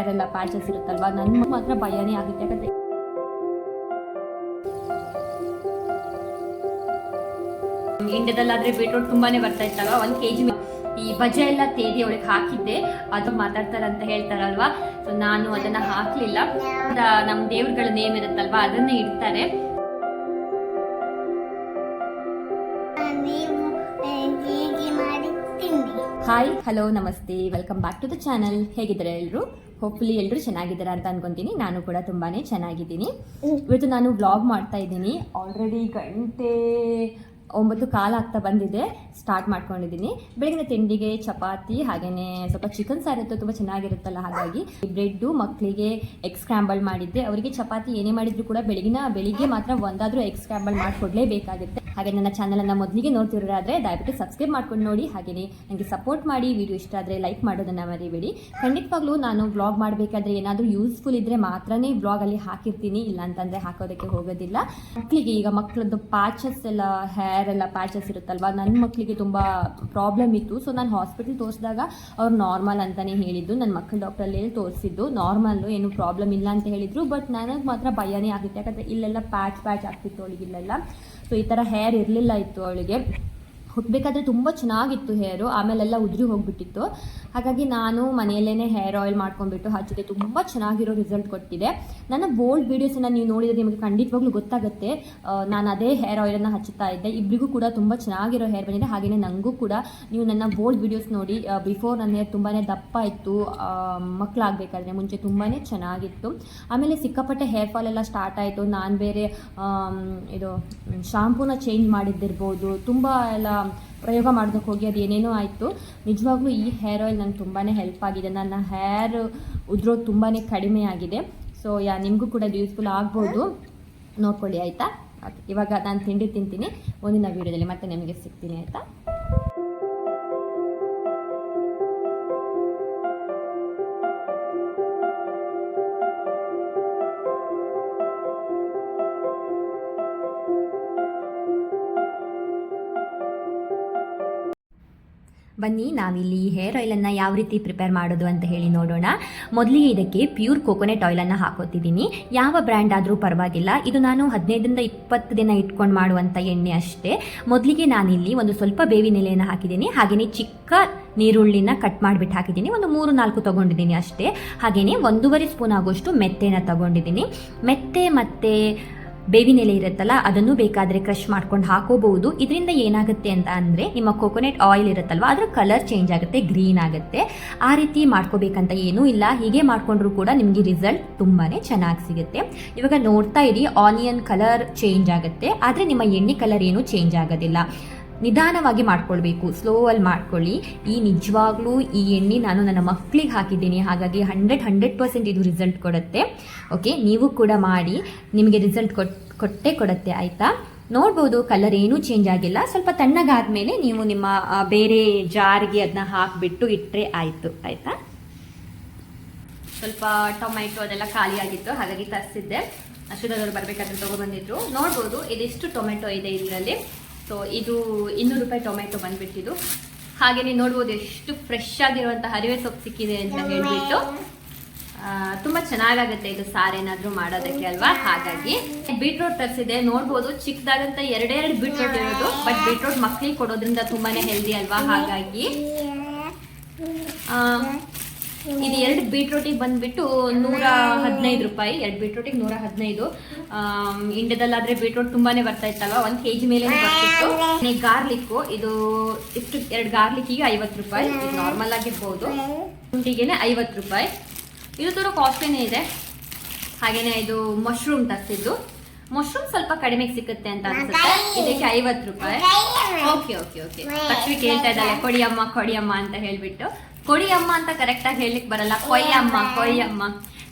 Hair ಎಲ್ಲ patches ಇರುತ್ತಲ್ವಾ? ನನ್ ಮಾತ್ರ ಭಯನೇ ಆಗುತ್ತೆ ಯಾಕಂದ್ರೆ ಇಂಡಿಯಾದಲ್ಲಾದ್ರೆ ಬೀಟ್ರೂಟ್ ತುಂಬಾನೇ ಬರ್ತಾ ಇತ್ತಲ್ವಾ? ಒಂದ್ ಕೆಜಿ ಈ ಬಜೆ ಎಲ್ಲ ತೇದಿ ಅವಳಿಗೆ ಹಾಕಿದ್ದೆ. ಅದು ಮಾತಾಡ್ತಾರೆ ಅಂತ ಹೇಳ್ತಾರಲ್ವಾ? ಸೊ ನಾನು ಅದನ್ನ ಹಾಕ್ಲಿಲ್ಲ. ನಮ್ಮ ನಮ್ ದೇವ್ರಗಳ ನೇಮ್ ಇರುತ್ತಲ್ವಾ? ಅದನ್ನೇ ಇಡ್ತಾರೆ. ಹಾಯ್ ಹಲೋ ನಮಸ್ತೆ. Welcome back to the channel ಹೇಗಿದ್ದಾರೆ ಎಲ್ಲರೂ ಹೋಪ್ಫುಲಿ ಎಲ್ಲರೂ ಚೆನ್ನಾಗಿದ್ದಾರೆ ಅಂತ ಅನ್ಕೊಂತೀನಿ. ನಾನು ಕೂಡ ತುಂಬಾ ಚೆನ್ನಾಗಿದ್ದೀನಿ. ಇವತ್ತು ನಾನು ವ್ಲಾಗ್ ಮಾಡ್ತಾ ಇದ್ದೀನಿ. ಆಲ್ರೆಡಿ ಗಂಟೆ ಒಂಬತ್ತು ಕಾಲ ಆಗ್ತಾ ಬಂದಿದೆ ಸ್ಟಾರ್ಟ್ ಮಾಡ್ಕೊಂಡಿದ್ದೀನಿ. ಬೆಳಗಿನ ತಿಂಡಿಗೆ ಚಪಾತಿ ಹಾಗೆಯೇ ಸ್ವಲ್ಪ ಚಿಕನ್ ಸಾರು ಇತ್ತು, ತುಂಬ ಚೆನ್ನಾಗಿರುತ್ತಲ್ಲ, ಹಾಗಾಗಿ ಬ್ರೆಡ್ಡು ಮಕ್ಕಳಿಗೆ ಎಗ್ ಸ್ಕ್ರಾಂಬಲ್ ಮಾಡಿದ್ದೆ. ಅವರಿಗೆ ಚಪಾತಿ ಏನೇ ಮಾಡಿದ್ರು ಕೂಡ ಬೆಳಗಿನ, ಬೆಳಿಗ್ಗೆ ಮಾತ್ರ ಒಂದಾದರೂ ಎಗ್ ಸ್ಕ್ರಾಂಬಲ್ ಮಾಡಿಕೊಡ್ಲೇಬೇಕಾಗುತ್ತೆ. ಹಾಗೆ ನನ್ನ ಚಾನಲನ್ನು ಮೊದಲಿಗೆ ನೋಡ್ತಿರೋದಾದರೆ ದಯವಿಟ್ಟು ಸಬ್ಸ್ಕ್ರೈಬ್ ಮಾಡ್ಕೊಂಡು ನೋಡಿ. ಹಾಗೆಯೇ ನನಗೆ ಸಪೋರ್ಟ್ ಮಾಡಿ ವಿಡಿಯೋ ಇಷ್ಟ ಆದರೆ ಲೈಕ್ ಮಾಡೋದನ್ನು ಮರಿಬೇಡಿ. ಖಂಡಿತವಾಗ್ಲೂ ನಾನು ವ್ಲಾಗ್ ಮಾಡಬೇಕಾದ್ರೆ ಏನಾದರೂ ಯೂಸ್ಫುಲ್ ಇದ್ದರೆ ಮಾತ್ರನೇ ವ್ಲಾಗಲ್ಲಿ ಹಾಕಿರ್ತೀನಿ ಇಲ್ಲ ಅಂತಂದರೆ ಹಾಕೋದಕ್ಕೆ ಹೋಗೋದಿಲ್ಲ. ಮಕ್ಕಳಿಗೆ ಈಗ ಮಕ್ಕಳದ್ದು ಪ್ಯಾಚಸ್ ಎಲ್ಲ ಹೇರ್ ಎಲ್ಲ ಪ್ಯಾಚಸ್ ಇರುತ್ತಲ್ವಾ? ನನ್ನ ಮಕ್ಕಳಿಗೆ ತುಂಬ ಪ್ರಾಬ್ಲಮ್ ಇತ್ತು. ಸೊ ನಾನು ಹಾಸ್ಪಿಟಲ್ ತೋರಿಸಿದಾಗ ಅವ್ರು ನಾರ್ಮಲ್ ಅಂತಲೇ ಹೇಳಿದ್ದು. ನನ್ನ ಮಕ್ಕಳ ಡಾಕ್ಟ್ರಲ್ಲಿ ತೋರಿಸಿದ್ದು. ನಾರ್ಮಲ್ಲು ಏನು ಪ್ರಾಬ್ಲಮ್ ಇಲ್ಲ ಅಂತ ಹೇಳಿದರು. ಬಟ್ ನನಗೆ ಮಾತ್ರ ಭಯನೇ ಆಗುತ್ತೆ. ಯಾಕಂದರೆ ಇಲ್ಲೆಲ್ಲ ಪ್ಯಾಚ್ ಪ್ಯಾಚ್ ಆಗ್ತಿತ್ತು ಅವಳಿಗೆ ಇಲ್ಲೆಲ್ಲ. ಸೊ ಈ ಥರ ಹೇರ್ ಇರಲಿಲ್ಲ ಇತ್ತು ಅವಳಿಗೆ. ಹುಟ್ಟಬೇಕಾದ್ರೆ ತುಂಬ ಚೆನ್ನಾಗಿತ್ತು ಹೇರು, ಆಮೇಲೆಲ್ಲ ಉದುರಿ ಹೋಗ್ಬಿಟ್ಟಿತ್ತು. ಹಾಗಾಗಿ ನಾನು ಮನೆಯಲ್ಲೇ ಹೇರ್ ಆಯಿಲ್ ಮಾಡ್ಕೊಂಡ್ಬಿಟ್ಟು ಹಚ್ಚಿದೆ ತುಂಬ ಚೆನ್ನಾಗಿರೋ ರಿಸಲ್ಟ್ ಕೊಟ್ಟಿದೆ. ನನ್ನ ಬೋಲ್ಡ್ ವೀಡಿಯೋಸನ್ನು ನೀವು ನೋಡಿದರೆ ನಿಮಗೆ ಖಂಡಿತವಾಗ್ಲೂ ಗೊತ್ತಾಗುತ್ತೆ. ನಾನು ಅದೇ ಹೇರ್ ಆಯಿಲನ್ನು ಹಚ್ಚುತ್ತಾ ಇದ್ದೆ. ಇಬ್ಬರಿಗೂ ಕೂಡ ತುಂಬ ಚೆನ್ನಾಗಿರೋ ಹೇರ್ ಬಂದಿದೆ. ಹಾಗೆಯೇ ನನಗೂ ಕೂಡ. ನೀವು ನನ್ನ ಬೋಲ್ಡ್ ವೀಡಿಯೋಸ್ ನೋಡಿ ಬಿಫೋರ್ ನನ್ನ ಹೇರ್ ತುಂಬಾ ದಪ್ಪ ಇತ್ತು ಮಕ್ಕಳಾಗಬೇಕಾದ್ರೆ ಮುಂಚೆ ತುಂಬಾ ಚೆನ್ನಾಗಿತ್ತು. ಆಮೇಲೆ ಸಿಕ್ಕಾಪಟ್ಟೆ ಹೇರ್ ಫಾಲ್ ಎಲ್ಲ ಸ್ಟಾರ್ಟ್ ಆಯಿತು. ನಾನು ಬೇರೆ ಇದು, ಶಾಂಪೂನ ಚೇಂಜ್ ಮಾಡಿದ್ದಿರ್ಬೋದು. ತುಂಬ ಎಲ್ಲ ಪ್ರಯೋಗ ಮಾಡೋದಕ್ಕೆ ಹೋಗಿ ಅದು ಏನೇನೋ ಆಯಿತು. ನಿಜವಾಗ್ಲೂ ಈ ಹೇರ್ ಆಯಿಲ್ ನನಗೆ ತುಂಬಾ ಹೆಲ್ಪ್ ಆಗಿದೆ. ನನ್ನ ಹೇರ್ ಉದ್ರೋ ತುಂಬಾ ಕಡಿಮೆ ಆಗಿದೆ. ಸೊ ಯಾ, ನಿಮಗೂ ಕೂಡ ಅದು ಯೂಸ್ಫುಲ್ ಆಗ್ಬೋದು. ನೋಡ್ಕೊಳ್ಳಿ, ಆಯಿತಾ? ಇವಾಗ ನಾನು ತಿಂಡಿ ತಿಂತೀನಿ. ಮುಂದಿನ ವೀಡಿಯೋದಲ್ಲಿ ಮತ್ತೆ ನಿಮಗೆ ಸಿಗ್ತೀನಿ, ಆಯಿತಾ? ಬನ್ನಿ ನಾವಿಲ್ಲಿ ಹೇರ್ ಆಯಿಲನ್ನು ಯಾವ ರೀತಿ ಪ್ರಿಪೇರ್ ಮಾಡೋದು ಅಂತ ಹೇಳಿ ನೋಡೋಣ. ಮೊದಲಿಗೆ ಇದಕ್ಕೆ ಪ್ಯೂರ್ ಕೋಕೋನೆಟ್ ಆಯಿಲನ್ನು ಹಾಕೋತಿದ್ದೀನಿ. ಯಾವ ಬ್ರ್ಯಾಂಡ್ ಆದರೂ ಪರವಾಗಿಲ್ಲ. ಇದು ನಾನು ಹದಿನೈದರಿಂದ ಇಪ್ಪತ್ತು ದಿನ ಇಟ್ಕೊಂಡು ಮಾಡುವಂಥ ಎಣ್ಣೆ ಅಷ್ಟೇ. ಮೊದಲಿಗೆ ನಾನಿಲ್ಲಿ ಒಂದು ಸ್ವಲ್ಪ ಬೇವಿನ ಎಲೆಯನ್ನು ಹಾಕಿದ್ದೀನಿ. ಹಾಗೆಯೇ ಚಿಕ್ಕ ನೀರುಳ್ಳಿನ ಕಟ್ ಮಾಡಿಬಿಟ್ಟು ಹಾಕಿದ್ದೀನಿ. ಒಂದು ಮೂರು ನಾಲ್ಕು ತೊಗೊಂಡಿದ್ದೀನಿ ಅಷ್ಟೇ. ಹಾಗೆಯೇ ಒಂದೂವರೆ ಸ್ಪೂನ್ ಆಗೋಷ್ಟು ಮೆತ್ತೆನ ತಗೊಂಡಿದ್ದೀನಿ. ಮೆತ್ತೆ ಮತ್ತು ಬೇವಿನ ಎಲೆ ಇರುತ್ತಲ್ಲ, ಅದನ್ನು ಬೇಕಾದರೆ ಕ್ರಶ್ ಮಾಡ್ಕೊಂಡು ಹಾಕೋಬಹುದು. ಇದರಿಂದ ಏನಾಗುತ್ತೆ ಅಂತ ಅಂದರೆ, ನಿಮ್ಮ ಕೋಕೋನಟ್ ಆಯಿಲ್ ಇರುತ್ತಲ್ವ, ಅದರ ಕಲರ್ ಚೇಂಜ್ ಆಗುತ್ತೆ ಗ್ರೀನ್ ಆಗುತ್ತೆ. ಆ ರೀತಿ ಮಾಡ್ಕೋಬೇಕಂತ ಏನೂ ಇಲ್ಲ. ಹೀಗೆ ಮಾಡ್ಕೊಂಡ್ರೂ ಕೂಡ ನಿಮಗೆ ರಿಸಲ್ಟ್ ತುಂಬಾ ಚೆನ್ನಾಗಿ ಸಿಗುತ್ತೆ. ಇವಾಗ ನೋಡ್ತಾ ಇರಿ ಆನಿಯನ್ ಕಲರ್ ಚೇಂಜ್ ಆಗುತ್ತೆ. ಆದರೆ ನಿಮ್ಮ ಎಣ್ಣೆ ಕಲರ್ ಏನೂ ಚೇಂಜ್ ಆಗೋದಿಲ್ಲ. ನಿಧಾನವಾಗಿ ಮಾಡ್ಕೊಳ್ಬೇಕು ಸ್ಲೋ ಅಲ್ಲಿ ಮಾಡ್ಕೊಳ್ಳಿ. ಈ ನಿಜವಾಗ್ಲೂ ಈ ಎಣ್ಣೆ ನಾನು ನನ್ನ ಮಕ್ಕಳಿಗೆ ಹಾಕಿದ್ದೀನಿ, ಹಾಗಾಗಿ ಹಂಡ್ರೆಡ್ ಹಂಡ್ರೆಡ್ ಪರ್ಸೆಂಟ್ ಇದು ರಿಸಲ್ಟ್ ಕೊಡುತ್ತೆ. ಓಕೆ ನೀವು ಕೂಡ ಮಾಡಿ, ನಿಮಗೆ ರಿಸಲ್ಟ್ ಕೊಟ್, ಕೊಟ್ಟೇ ಕೊಡುತ್ತೆ, ಆಯಿತಾ? ನೋಡ್ಬೋದು ಕಲರ್ ಏನೂ ಚೇಂಜ್ ಆಗಿಲ್ಲ. ಸ್ವಲ್ಪ ತಣ್ಣಗಾದ್ಮೇಲೆ ನೀವು ನಿಮ್ಮ ಬೇರೆ ಜಾರಿಗೆ ಅದನ್ನ ಹಾಕಿಬಿಟ್ಟು ಇಟ್ಟರೆ ಆಯಿತು, ಆಯಿತಾ? ಸ್ವಲ್ಪ ಟೊಮೆಟೊ ಅದೆಲ್ಲ ಖಾಲಿಯಾಗಿತ್ತು ಹಾಗಾಗಿ ತರಿಸಿದ್ದೆ. ಅಷ್ಟೊಂದವರು ಬರಬೇಕಾದ್ರೆ ತೊಗೊಬಂದಿದ್ರು ನೋಡ್ಬೋದು, ಇದಿಷ್ಟು ಟೊಮೆಟೊ ಇದೆ ಇದರಲ್ಲಿ. ಸೊ ಇದು ಇನ್ನೂರು ರೂಪಾಯಿ ಟೊಮೆಟೊ ಬಂದ್ಬಿಟ್ಟಿದ್ದು. ನೀವು ನೋಡ್ಬೋದು ಎಷ್ಟು ಫ್ರೆಶ್ ಆಗಿರುವಂತಹ ಹರಿವೆ ಸೊಪ್ಪು ಸಿಕ್ಕಿದೆ ಅಂತ ಹೇಳ್ಬಿಟ್ಟು. ತುಂಬ ಚೆನ್ನಾಗಾಗುತ್ತೆ ಇದು ಸಾರೇನಾದ್ರೂ ಮಾಡೋದಕ್ಕೆ ಅಲ್ವಾ? ಹಾಗಾಗಿ ಬೀಟ್ರೋಟ್ ತರಿಸಿದೆ ನೋಡ್ಬೋದು ಚಿಕ್ಕದಾಗಂತ ಎರಡೆರಡು ಬೀಟ್ರೋಟ್ ಇರೋದು. ಬಟ್ ಬೀಟ್ರೋಟ್ ಮಕ್ಳಿಗೆ ಕೊಡೋದ್ರಿಂದ ತುಂಬಾನೇ ಹೆಲ್ದಿ ಅಲ್ವಾ? ಹಾಗಾಗಿ ಇದು ಎರಡು ಬೀಟ್ರೋಟಿಗೆ ಬಂದ್ಬಿಟ್ಟು ನೂರ ಹದಿನೈದು ರೂಪಾಯಿ. ಎರಡು ಬೀಟ್ರೋಟಿಗೆ ನೂರ ಹದಿನೈದು. ಇಂಡಿಯಾದಲ್ಲಾದ್ರೆ ಬೀಟ್ರೋಟ್ ತುಂಬಾನೇ ಬರ್ತಾ ಇತ್ತಲ್ಲ ಒಂದು ಕೆಜಿ ಮೇಲೆ ಬರ್ತಿತ್ತು? ಗಾರ್ಲಿಕ್ಕು, ಇದು ಇಷ್ಟು ಎರಡು ಗಾರ್ಲಿಕ್ಕಿಗೆ ಐವತ್ತು ರೂಪಾಯಿ. ನಾರ್ಮಲ್ ಆಗಿರ್ಬೋದು. ಶುಂಠಿಗೆನೆ ಐವತ್ತು ರೂಪಾಯಿ. ಇದು ತುಂಬ ಕಾಸ್ಟ್ಲಿನೇ ಇದೆ. ಹಾಗೇನೆ ಇದು ಮಶ್ರೂಮ್ ತರಿಸಿದ್ದು. ಮಶ್ರೂಮ್ ಸ್ವಲ್ಪ ಕಡಿಮೆ ಸಿಕ್ಕುತ್ತೆ ಅಂತ ಅನ್ಸುತ್ತೆ. ಇದಕ್ಕೆ ಐವತ್ತು ರೂಪಾಯಿ. ಓಕೆ ಓಕೆ ಓಕೆ ಲಕ್ಷ್ಮಿ ಕೇಳ್ತಾ ಇದ್ದಾಳೆ, ಕೊಡಿಯಮ್ಮ ಕೊಡಿಯಮ್ಮ ಅಂತ ಹೇಳ್ಬಿಟ್ಟು. ಕೊಡಿ ಅಮ್ಮ ಅಂತ ಕರೆಕ್ಟ್ ಆಗಿ ಹೇಳಲಿಕ್ಕೆ ಬರಲ್ಲ. ಕೊಯ್ಯಮ್ಮ ಕೊಯ್ಯಮ್ಮ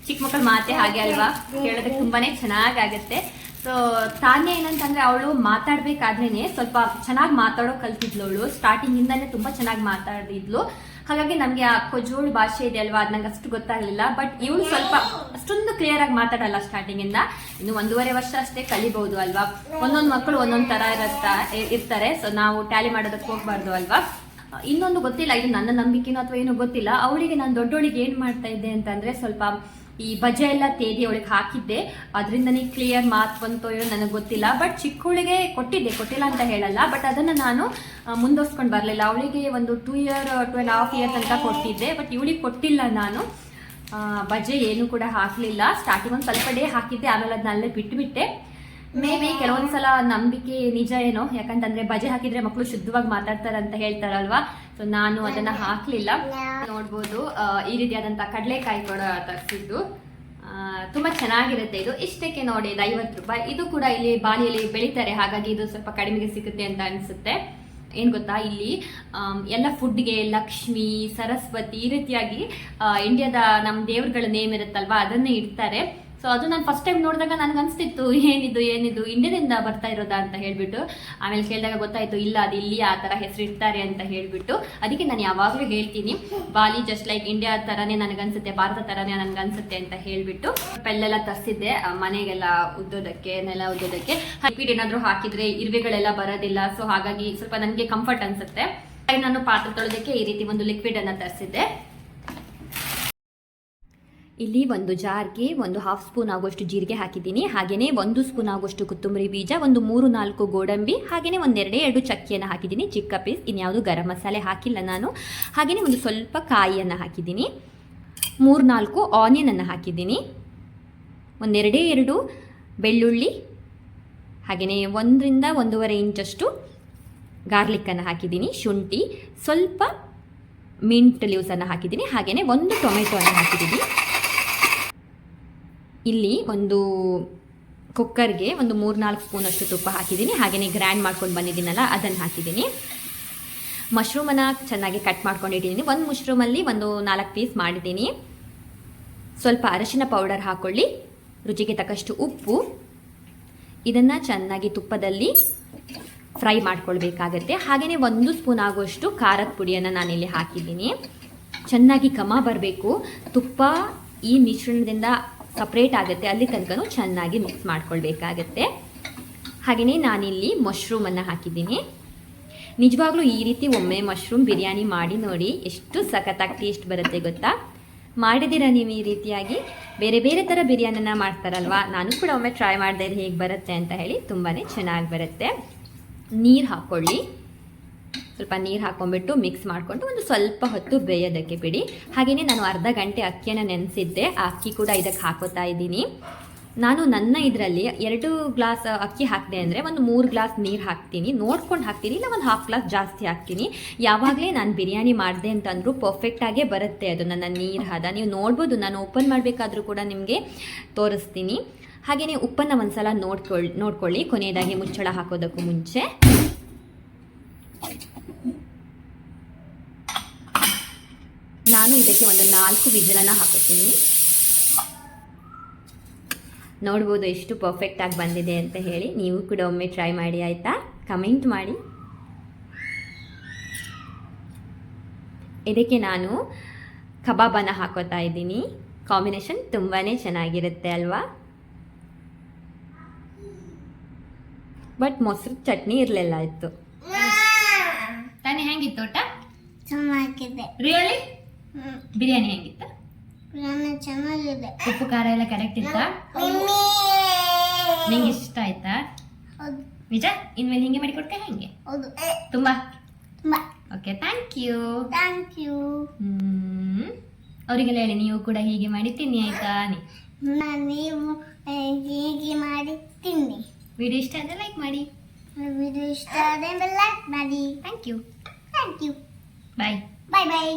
ಚಿಕ್ಕ ಮಕ್ಕಳ ಮಾತೆ ಹಾಗೆ ಅಲ್ವಾ? ಕೇಳೋದಕ್ಕೆ ತುಂಬಾನೇ ಚೆನ್ನಾಗಾಗತ್ತೆ. ಸೊ ತಾನೇ ಏನಂತಂದ್ರೆ ಅವಳು ಮಾತಾಡ್ಬೇಕಾದ್ರೇನೆ ಸ್ವಲ್ಪ ಚೆನ್ನಾಗಿ ಮಾತಾಡೋ ಕಲ್ತಿದ್ಲು ಅವಳು. ಸ್ಟಾರ್ಟಿಂಗ್ ಇಂದಾನೆ ತುಂಬಾ ಚೆನ್ನಾಗಿ ಮಾತಾಡಿದ್ಲು ಹಾಗಾಗಿ ನಮ್ಗೆ ಆ ಕೊಜೋಳ್ ಭಾಷೆ ಇದೆ ಅಲ್ವಾ? ಅದ್ ನಂಗೆ ಅಷ್ಟು ಗೊತ್ತಾಗ್ಲಿಲ್ಲ. ಬಟ್ ಇವಳು ಸ್ವಲ್ಪ ಅಷ್ಟೊಂದು ಕ್ಲಿಯರ್ ಆಗಿ ಮಾತಾಡಲ್ಲ ಸ್ಟಾರ್ಟಿಂಗ್ ಇಂದ. ಇನ್ನು ಒಂದೂವರೆ ವರ್ಷ ಅಷ್ಟೇ ಕಲಿಬಹುದು ಅಲ್ವಾ? ಒಂದೊಂದು ಮಕ್ಕಳು ಒಂದೊಂದ್ ತರ ಇರತ್ತ ಇರ್ತಾರೆ. ಸೊ ನಾವು ಟ್ಯಾಲಿ ಮಾಡೋದಕ್ಕೆ ಹೋಗ್ಬಾರ್ದು ಅಲ್ವಾ? ಇನ್ನೊಂದು ಗೊತ್ತಿಲ್ಲ, ಇದು ನನ್ನ ನಂಬಿಕೆನೋ ಅಥವಾ ಏನೋ ಗೊತ್ತಿಲ್ಲ. ಅವಳಿಗೆ ನಾನು ದೊಡ್ಡವಳಿಗೆ ಏನು ಮಾಡ್ತಾ ಇದ್ದೆ ಅಂತಂದರೆ ಸ್ವಲ್ಪ ಈ ಬಜೆ ಎಲ್ಲ ತೇದಿ ಅವಳಿಗೆ ಹಾಕಿದ್ದೆ. ಅದರಿಂದನೇ ಕ್ಲಿಯರ್ ಮಾತು ಬಂತೋ ಏನೋ ನನಗೆ ಗೊತ್ತಿಲ್ಲ. ಬಟ್ ಚಿಕ್ಕವಳಿಗೆ ಕೊಟ್ಟಿದ್ದೆ, ಕೊಟ್ಟಿಲ್ಲ ಅಂತ ಹೇಳಲ್ಲ. ಬಟ್ ಅದನ್ನು ನಾನು ಮುಂದುವರ್ಸ್ಕೊಂಡು ಬರಲಿಲ್ಲ. ಅವಳಿಗೆ ಒಂದು two year two and half year ತನಕ ಕೊಟ್ಟಿದ್ದೆ. ಬಟ್ ಇವಳಿಗೆ ಕೊಟ್ಟಿಲ್ಲ ನಾನು. ಬಜೆ ಏನು ಕೂಡ ಹಾಕಲಿಲ್ಲ. ಸ್ಟಾರ್ಟಿಂಗ್ ಒಂದು ಸ್ವಲ್ಪ ಡೇ ಹಾಕಿದ್ದೆ. ಆಮೇಲೆ ಅದನ್ನ ಅಲ್ಲೇ ಬಿಟ್ಟುಬಿಟ್ಟೆ ಮೇ ಬಿ ಕೆಲವೊಂದ್ಸಲ ನಂಬಿಕೆ ನಿಜ ಏನೋ, ಯಾಕಂತಂದ್ರೆ ಬಜೆ ಹಾಕಿದ್ರೆ ಮಕ್ಕಳು ಶುದ್ಧವಾಗಿ ಮಾತಾಡ್ತಾರೆ ಅಂತ ಹೇಳ್ತಾರಲ್ವಾ? ಸೊ ನಾನು ಅದನ್ನ ಹಾಕ್ಲಿಲ್ಲ. ನೋಡ್ಬೋದು ಈ ರೀತಿಯಾದಂತ ಕಡಲೆಕಾಯಿ ಕೂಡ ತರಿಸಿದ್ದು. ತುಂಬಾ ಚೆನ್ನಾಗಿರುತ್ತೆ ಇದು. ಇಷ್ಟಕ್ಕೆ ನೋಡಿ, ಇದು ಐವತ್ತು ರೂಪಾಯಿ. ಇದು ಕೂಡ ಇಲ್ಲಿ ಬಾಲಿಯಲ್ಲಿ ಬೆಳಿತಾರೆ. ಹಾಗಾಗಿ ಇದು ಸ್ವಲ್ಪ ಕಡಿಮೆಗೆ ಸಿಗುತ್ತೆ ಅಂತ ಅನ್ಸುತ್ತೆ. ಏನ್ ಗೊತ್ತಾ, ಇಲ್ಲಿ ಎಲ್ಲ ಫುಡ್ಗೆ ಲಕ್ಷ್ಮಿ, ಸರಸ್ವತಿ ಈ ರೀತಿಯಾಗಿ ಇಂಡಿಯಾದ ನಮ್ಮ ದೇವ್ರಗಳ ನೇಮ್ ಇರುತ್ತಲ್ವಾ, ಅದನ್ನೇ ಇಡ್ತಾರೆ. ಸೊ ಅದು ನಾನು ಫಸ್ಟ್ ಟೈಮ್ ನೋಡಿದಾಗ ನನಗೆ ಅನಿಸ್ತಿತ್ತು, ಏನಿದು ಏನಿದು ಇಂಡಿಯಾದಿಂದ ಬರ್ತಾ ಇರೋದಾ ಅಂತ ಹೇಳ್ಬಿಟ್ಟು. ಆಮೇಲೆ ಕೇಳಿದಾಗ ಗೊತ್ತಾಯ್ತು, ಇಲ್ಲ, ಅದು ಇಲ್ಲಿ ಆ ಥರ ಹೆಸರು ಇಡ್ತಾರೆ ಅಂತ ಹೇಳ್ಬಿಟ್ಟು. ಅದಕ್ಕೆ ನಾನು ಯಾವಾಗಲೂ ಹೇಳ್ತೀನಿ ಬಾಲಿ ಜಸ್ಟ್ ಲೈಕ್ ಇಂಡಿಯಾ ಥರನೇ ನನಗನ್ಸುತ್ತೆ ಭಾರತ ಥರನೇ ನನಗನ್ಸುತ್ತೆ ಅಂತ ಹೇಳ್ಬಿಟ್ಟು. ಪೆಲ್ಲೆಲ್ಲ ತರಿಸಿದ್ದೆ ಮನೆಗೆಲ್ಲ ಉದ್ದೋದಕ್ಕೆ, ನೆಲ ಉದ್ದೋದಕ್ಕೆ. ಹೈಪೀಡ್ ಏನಾದರೂ ಹಾಕಿದ್ರೆ ಇರುವೆಗಳೆಲ್ಲ ಬರೋದಿಲ್ಲ ಸೊ ಹಾಗಾಗಿ ಸ್ವಲ್ಪ ನನಗೆ ಕಂಫರ್ಟ್ ಅನ್ಸುತ್ತೆ. ನಾನು ಪಾತ್ರೆ ತೊಳೆದಕ್ಕೆ ಈ ರೀತಿ ಒಂದು ಲಿಕ್ವಿಡ್ ಅನ್ನ ತರಿಸಿದ್ದೆ. ಇಲ್ಲಿ ಒಂದು ಜಾರ್ಗೆ ಒಂದು ಹಾಫ್ ಸ್ಪೂನ್ ಆಗುವಷ್ಟು ಜೀರಿಗೆ ಹಾಕಿದ್ದೀನಿ. ಹಾಗೆಯೇ ಒಂದು ಸ್ಪೂನ್ ಆಗುವಷ್ಟು ಕೊತ್ತಂಬರಿ ಬೀಜ, ಒಂದು ಮೂರು ನಾಲ್ಕು ಗೋಡಂಬಿ ಹಾಗೆಯೇ ಒಂದೆರಡೇ ಎರಡು ಚಕ್ಕಿಯನ್ನು ಹಾಕಿದ್ದೀನಿ. ಚಿಕ್ಕ ಪೀಸ್ ಇನ್ಯಾವುದು ಗರಂ ಮಸಾಲೆ ಹಾಕಿಲ್ಲ ನಾನು. ಹಾಗೆಯೇ ಒಂದು ಸ್ವಲ್ಪ ಕಾಯಿಯನ್ನು ಹಾಕಿದ್ದೀನಿ. ಮೂರು ನಾಲ್ಕು ಆನಿಯನನ್ನು ಹಾಕಿದ್ದೀನಿ. ಒಂದೆರಡೇ ಎರಡು ಬೆಳ್ಳುಳ್ಳಿ ಹಾಗೆಯೇ ಒಂದರಿಂದ ಒಂದೂವರೆ ಇಂಚಷ್ಟು ಗಾರ್ಲಿಕ್ಕನ್ನು ಹಾಕಿದ್ದೀನಿ. ಶುಂಠಿ, ಸ್ವಲ್ಪ ಮಿಂಟ್ ಲೀವ್ಸನ್ನು ಹಾಕಿದ್ದೀನಿ. ಹಾಗೆಯೇ ಒಂದು ಟೊಮೆಟೊವನ್ನು ಹಾಕಿದ್ದೀನಿ. ಇಲ್ಲಿ ಒಂದು ಕುಕ್ಕರ್ಗೆ ಒಂದು ಮೂರ್ನಾಲ್ಕು ಸ್ಪೂನಷ್ಟು ತುಪ್ಪ ಹಾಕಿದ್ದೀನಿ. ಹಾಗೆಯೇ ಗ್ರ್ಯಾಂಡ್ ಮಾಡ್ಕೊಂಡು ಬಂದಿದ್ದೀನಲ್ಲ ಅದನ್ನು ಹಾಕಿದ್ದೀನಿ. ಮಶ್ರೂಮನ್ನು ಚೆನ್ನಾಗಿ ಕಟ್ ಮಾಡ್ಕೊಂಡಿದ್ದೀನಿ ಒಂದು ಮಶ್ರೂಮಲ್ಲಿ ಒಂದು ನಾಲ್ಕು ಪೀಸ್ ಮಾಡಿದ್ದೀನಿ. ಸ್ವಲ್ಪ ಅರಶಿನ ಪೌಡರ್ ಹಾಕ್ಕೊಳ್ಳಿ ರುಚಿಗೆ ತಕ್ಕಷ್ಟು ಉಪ್ಪು. ಇದನ್ನು ಚೆನ್ನಾಗಿ ತುಪ್ಪದಲ್ಲಿ ಫ್ರೈ ಮಾಡ್ಕೊಳ್ಬೇಕಾಗತ್ತೆ. ಹಾಗೆಯೇ ಒಂದು ಸ್ಪೂನ್ ಆಗುವಷ್ಟು ಖಾರದ ಪುಡಿಯನ್ನು ನಾನಿಲ್ಲಿ ಹಾಕಿದ್ದೀನಿ. ಚೆನ್ನಾಗಿ ಕಮ ಬರಬೇಕು. ತುಪ್ಪ ಈ ಮಿಶ್ರಣದಿಂದ ಸಪ್ರೇಟ್ ಆಗುತ್ತೆ. ಅಲ್ಲಿ ತನಕನೂ ಚೆನ್ನಾಗಿ ಮಿಕ್ಸ್ ಮಾಡ್ಕೊಳ್ಬೇಕಾಗತ್ತೆ. ಹಾಗೆಯೇ ನಾನಿಲ್ಲಿ ಮಶ್ರೂಮನ್ನು ಹಾಕಿದ್ದೀನಿ. ನಿಜವಾಗ್ಲೂ ಈ ರೀತಿ ಒಮ್ಮೆ ಮಶ್ರೂಮ್ ಬಿರಿಯಾನಿ ಮಾಡಿ ನೋಡಿ ಎಷ್ಟು ಸಖತ್ತಾಗಿ ಟೇಸ್ಟ್ ಬರುತ್ತೆ ಗೊತ್ತಾ? ಮಾಡಿದ್ದೀರಾ ನೀವು ಈ ರೀತಿಯಾಗಿ? ಬೇರೆ ಬೇರೆ ಥರ ಬಿರಿಯಾನಿನ ಮಾಡ್ತಾರಲ್ವಾ? ನಾನು ಕೂಡ ಒಮ್ಮೆ ಟ್ರೈ ಮಾಡಿದೆ ಹೇಗೆ ಬರುತ್ತೆ ಅಂತ ಹೇಳಿ ತುಂಬಾ ಚೆನ್ನಾಗಿ ಬರುತ್ತೆ. ನೀರು ಹಾಕ್ಕೊಳ್ಳಿ ಸ್ವಲ್ಪ ನೀರು ಹಾಕೊಂಡ್ಬಿಟ್ಟು ಮಿಕ್ಸ್ ಮಾಡಿಕೊಂಡು ಒಂದು ಸ್ವಲ್ಪ ಹೊತ್ತು ಬೇಯೋದಕ್ಕೆ ಬಿಡಿ. ಹಾಗೆಯೇ ನಾನು ಅರ್ಧ ಗಂಟೆ ಅಕ್ಕಿಯನ್ನು ನೆನೆಸಿದ್ದೆ. ಆ ಅಕ್ಕಿ ಕೂಡ ಇದಕ್ಕೆ ಹಾಕೋತಾ ಇದ್ದೀನಿ. ನಾನು ನನ್ನ ಇದರಲ್ಲಿ ಎರಡು ಗ್ಲಾಸ್ ಅಕ್ಕಿ ಹಾಕಿದೆ ಅಂದರೆ ಒಂದು ಮೂರು ಗ್ಲಾಸ್ ನೀರು ಹಾಕ್ತೀನಿ. ನೋಡ್ಕೊಂಡು ಹಾಕ್ತೀನಿ, ಇಲ್ಲ ಒಂದು ಹಾಫ್ ಗ್ಲಾಸ್ ಜಾಸ್ತಿ ಹಾಕ್ತೀನಿ. ಯಾವಾಗಲೇ ನಾನು ಬಿರಿಯಾನಿ ಮಾಡಿದೆ ಅಂತಂದರೂ ಪರ್ಫೆಕ್ಟಾಗೇ ಬರುತ್ತೆ ಅದು ನನ್ನ ನೀರು ಹದ. ನೀವು ನೋಡ್ಬೋದು, ನಾನು ಓಪನ್ ಮಾಡಬೇಕಾದ್ರೂ ಕೂಡ ನಿಮಗೆ ತೋರಿಸ್ತೀನಿ. ಹಾಗೆಯೇ ಉಪ್ಪನ್ನು ಒಂದು ಸಲ ನೋಡ್ಕೊಳ್ಳಿ ನೋಡ್ಕೊಳ್ಳಿ. ಕೊನೆಯದಾಗಿ ಮುಚ್ಚಳ ಹಾಕೋದಕ್ಕೂ ಮುಂಚೆ. ನಾನು ಇದಕ್ಕೆ ಒಂದು ನಾಲ್ಕು ವಿಜಲನ್ನು ಹಾಕುತ್ತೀನಿ. ನೋಡ್ಬೋದು ಎಷ್ಟು ಪರ್ಫೆಕ್ಟ್ ಆಗಿ ಬಂದಿದೆ ಅಂತ ಹೇಳಿ. ನೀವು ಕೂಡ ಒಮ್ಮೆ ಟ್ರೈ ಮಾಡಿ ಆಯಿತಾ? ಕಮೆಂಟ್ ಮಾಡಿ. ಇದಕ್ಕೆ ನಾನು ಕಬಾಬನ್ನು ಹಾಕೋತಾ ಇದ್ದೀನಿ. ಕಾಂಬಿನೇಷನ್ ತುಂಬಾ ಚೆನ್ನಾಗಿರುತ್ತೆ ಅಲ್ವಾ? ಬಟ್ ಮೊಸರು ಚಟ್ನಿ ಇರಲಿಲ್ಲ ಇತ್ತು. ತಾನೇ ಹೆಂಗಿತ್ತು ಊಟ? ಚೆನ್ನಾಗಿದೆ. ರಿಯಲಿ. ಬಿರಿಯಾನಿ ಹೆಂಗಿತ್ತ? ಬಿರಿಯಾನಿ ಚೆನ್ನಾಗಿದೆ. ಉಪ್ಪು ಖಾರ ಎಲ್ಲ ಕರೆಕ್ಟ್ ಇತ್ತ? ನಿಂಗೆ ಇಷ್ಟ ಆಯ್ತಾ? ನಿಜ? ಇನ್ಮೇಲೆ ಹಿಂಗೆ ಮಾಡಿ ಕೊಡ್ತೆ ಹೆಂಗೆ? ಹೌದು. ತುಂಬಾ? ತುಂಬಾ. Okay thank you thank you ಅವರಿಗೆಲ್ಲ ಹೇಳಿ ನೀವು ಕೂಡ ಹೀಗೆ ಮಾಡಿ ತಿನ್ನಿ ಆಯ್ತಾ ನೀವು ಹೀಗೆ ಮಾಡಿ ತಿನ್ನಿ. ವಿಡಿಯೋ ಇಷ್ಟ ಆದರೆ ಲೈಕ್ ಮಾಡಿ. ವಿಡಿಯೋ ಇಷ್ಟ ಆದರೆ ಲೈಕ್ ಮಾಡಿ. Thank you thank you bye bye bye